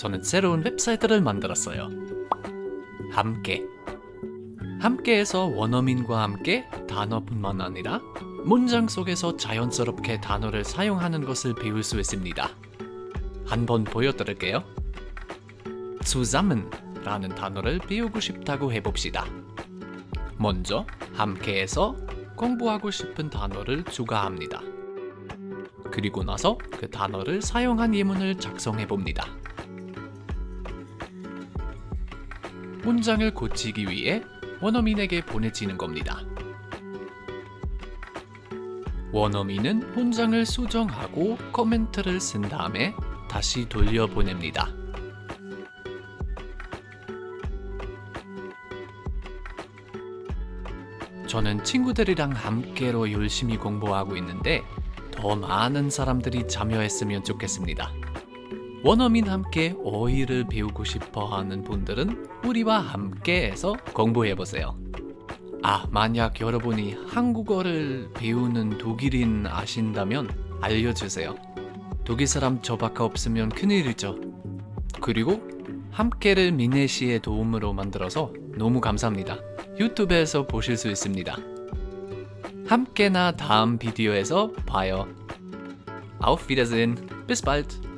저는 새로운 웹사이트를 만들었어요. 함께. 함께에서 원어민과 함께 단어뿐만 아니라 문장 속에서 자연스럽게 단어를 사용하는 것을 배울 수 있습니다. 한번 보여드릴게요. zusammen라는 단어를 배우고 싶다고 해봅시다. 먼저 함께해서 공부하고 싶은 단어를 추가합니다. 그리고 나서 그 단어를 사용한 예문을 작성해 봅니다. 문장을 고치기 위해 원어민에게 보내지는 겁니다. 원어민은 문장을 수정하고 코멘트를 쓴 다음에 다시 돌려보냅니다. 저는 친구들이랑 함께로 열심히 공부하고 있는데 더 많은 사람들이 참여했으면 좋겠습니다. 원어민 함께 어휘를 배우고 싶어 하는 분들은 우리와 함께해서 공부해 보세요. 아, 만약 여러분이 한국어를 배우는 독일인 아신다면 알려주세요. 독일 사람 저밖에 없으면 큰일이죠. 그리고 함께를 미네 씨의 도움으로 만들어서 너무 감사합니다. 유튜브에서 보실 수 있습니다. 함께나 다음 비디오에서 봐요. Auf Wiedersehen. Bis bald.